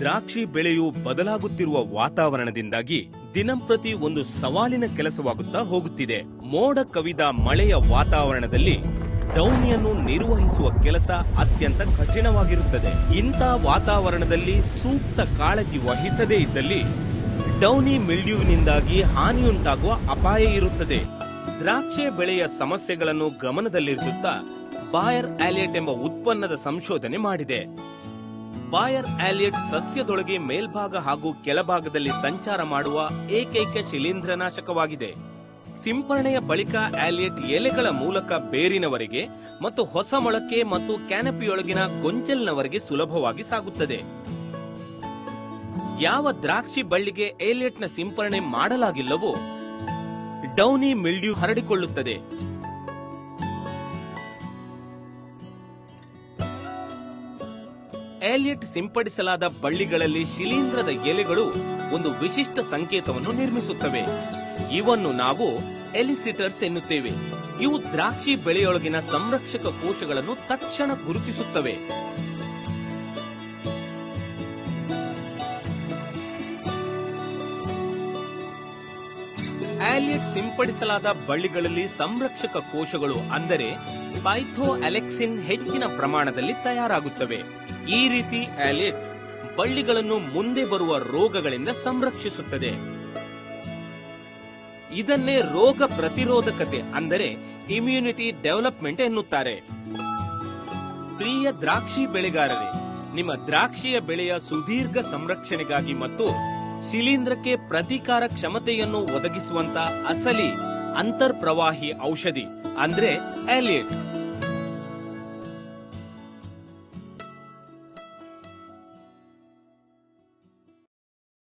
ದ್ರಾಕ್ಷಿ ಬೆಳೆಯು ಬದಲಾಗುತ್ತಿರುವ ವಾತಾವರಣದಿಂದಾಗಿ ದಿನಂಪ್ರತಿ ಒಂದು ಸವಾಲಿನ ಕೆಲಸವಾಗುತ್ತಾ ಹೋಗುತ್ತಿದೆ. ಮೋಡ ಕವಿದ ಮಳೆಯ ವಾತಾವರಣದಲ್ಲಿ ಡೌನಿಯನ್ನು ನಿರ್ವಹಿಸುವ ಕೆಲಸ ಅತ್ಯಂತ ಕಠಿಣವಾಗಿರುತ್ತದೆ. ಇಂಥ ವಾತಾವರಣದಲ್ಲಿ ಸೂಕ್ತ ಕಾಳಜಿ ವಹಿಸದೇ ಇದ್ದಲ್ಲಿ ಡೌನಿ ಮಿಲ್ಡ್ಯೂವಿನಿಂದಾಗಿ ಹಾನಿಯುಂಟಾಗುವ ಅಪಾಯ ಇರುತ್ತದೆ. ದ್ರಾಕ್ಷೆ ಬೆಳೆಯ ಸಮಸ್ಯೆಗಳನ್ನು ಗಮನದಲ್ಲಿರಿಸುತ್ತಾ ಬಾಯರ್ ಆಲಿಯಟ್ ಎಂಬ ಉತ್ಪನ್ನದ ಸಂಶೋಧನೆ ಮಾಡಿದೆ. ಬಾಯರ್ ಆಲಿಯಟ್ ಸಸ್ಯದೊಳಗೆ ಮೇಲ್ಭಾಗ ಹಾಗೂ ಕೆಳಭಾಗದಲ್ಲಿ ಸಂಚಾರ ಮಾಡುವ ಏಕೈಕ ಶಿಲೀಂಧ್ರನಾಶಕವಾಗಿದೆ. ಸಿಂಪರಣೆಯ ಬಳಿಕ ಆಲಿಯಟ್ ಎಲೆಗಳ ಮೂಲಕ ಬೇರಿನವರೆಗೆ ಮತ್ತು ಹೊಸ ಮೊಳಕೆ ಮತ್ತು ಕ್ಯಾನಪಿಯೊಳಗಿನ ಗೊಂಚಲ್ನವರೆಗೆ ಸುಲಭವಾಗಿ ಸಾಗುತ್ತದೆ. ಯಾವ ದ್ರಾಕ್ಷಿ ಬಳ್ಳಿಗೆ ಏಲಿಯಟ್ನ ಸಿಂಪರಣೆ ಮಾಡಲಾಗಿಲ್ಲವೋ, ಡೌನಿ ಮಿಲ್ಡ್ಯೂ ಹರಡಿಕೊಳ್ಳುತ್ತದೆ. ಏಲಿಯಟ್ ಸಿಂಪಡಿಸಲಾದ ಬಳ್ಳಿಗಳಲ್ಲಿ ಶಿಲೀಂಧ್ರದ ಎಲೆಗಳು ಒಂದು ವಿಶಿಷ್ಟ ಸಂಕೇತವನ್ನು ನಿರ್ಮಿಸುತ್ತವೆ. ಇವನ್ನು ನಾವು ಎಲಿಸಿಟರ್ಸ್ ಎನ್ನುತ್ತೇವೆ. ಇವು ದ್ರಾಕ್ಷಿ ಬೆಳೆಯೊಳಗಿನ ಸಂರಕ್ಷಕ ಕೋಶಗಳನ್ನು ತಕ್ಷಣ ಗುರುತಿಸುತ್ತವೆ. ಆಲಿಯಟ್ ಸಿಂಪಡಿಸಲಾದ ಬಳ್ಳಿಗಳಲ್ಲಿ ಸಂರಕ್ಷಕ ಕೋಶಗಳು ಅಂದರೆ ಪೈಥೋ ಅಲೆಕ್ಸಿನ್ ಹೆಚ್ಚಿನ ಪ್ರಮಾಣದಲ್ಲಿ ತಯಾರಾಗುತ್ತವೆ. ಈ ರೀತಿ ಆಲಿಯಟ್ ಬಳ್ಳಿಗಳನ್ನು ಮುಂದೆ ಬರುವ ರೋಗಗಳಿಂದ ಸಂರಕ್ಷಿಸುತ್ತದೆ. ಇದನ್ನೇ ರೋಗ ಪ್ರತಿರೋಧಕತೆ ಅಂದರೆ ಇಮ್ಯುನಿಟಿ ಡೆವಲಪ್ಮೆಂಟ್ ಎನ್ನುತ್ತಾರೆ. ಪ್ರಿಯ ದ್ರಾಕ್ಷಿ ಬೆಳೆಗಾರರೇ, ನಿಮ್ಮ ದ್ರಾಕ್ಷಿಯ ಬೆಳೆಯ ಸುದೀರ್ಘ ಸಂರಕ್ಷಣೆಗಾಗಿ ಮತ್ತು ಶಿಲೀಂಧ್ರಕ್ಕೆ ಪ್ರತೀಕಾರ ಕ್ಷಮತೆಯನ್ನು ಒದಗಿಸುವಂತ ಅಸಲಿ ಅಂತರ್ಪ್ರವಾಹಿ ಔಷಧಿ ಅಂದ್ರೆ ಆಲಿಯಟ್